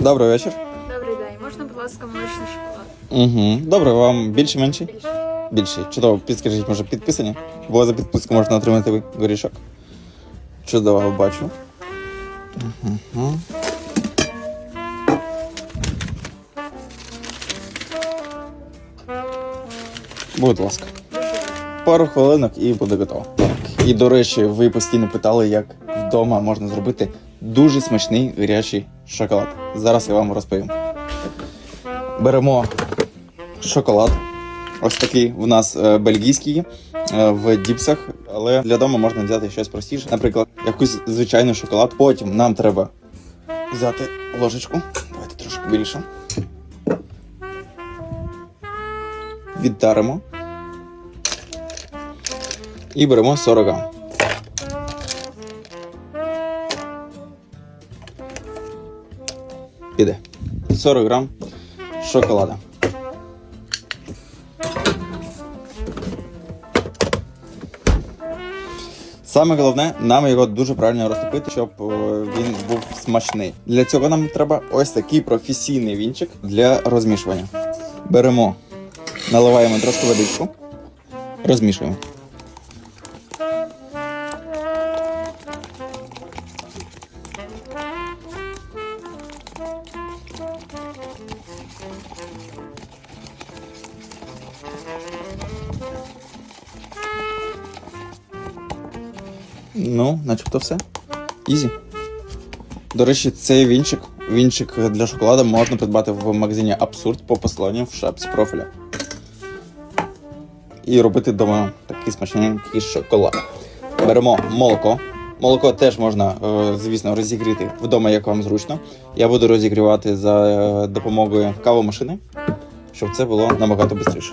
Добрий вечір. Добрий день. Можна, будь ласка, молочний шоколад? Угу. Добре, вам більше менший? Більше. Більший. Чудово, підскажіть, може підписані? Бо за підписку можна отримати горішок. Чудово, бачу. Угу. Будь ласка. Пару хвилинок і буде готово. Так. І до речі, ви постійно питали, як вдома можна зробити дуже смачний гарячий шоколад. Зараз я вам розповім. Беремо шоколад. Ось такий у нас е, бельгійський е, в діпсах, але для дому можна взяти щось простіше. Наприклад, якусь звичайний шоколад. Потім нам треба взяти ложечку. Давайте трошки більше. Віддаримо. І беремо 40 грам. Піде. 40 грам шоколада. Саме головне, нам його дуже правильно розтопити, щоб е, він був смачний. Для цього нам треба ось такий професійний вінчик для розмішування. Беремо, наливаємо трошки водичку, розмішуємо. Ну, начебто все. Ізі. До речі, цей вінчик, вінчик для шоколада можна придбати в магазині Абсурд по посиланню в шапці профіля. І робити вдома такий смачненький шоколад. Беремо молоко. Молоко теж можна, е, звісно, розігріти вдома, як вам зручно. Я буду розігрівати за е, допомогою кавомашини, щоб це було набагато швидше.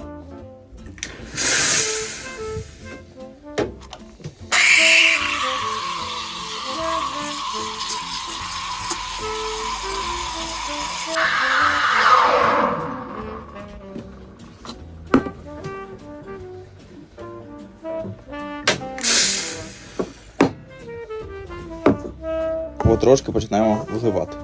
Потрошки починаємо вливати.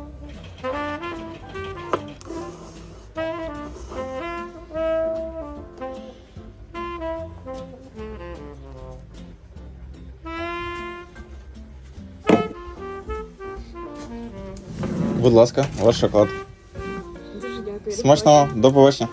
Будь ласка, ваш шоколад. Смачного, до побачення.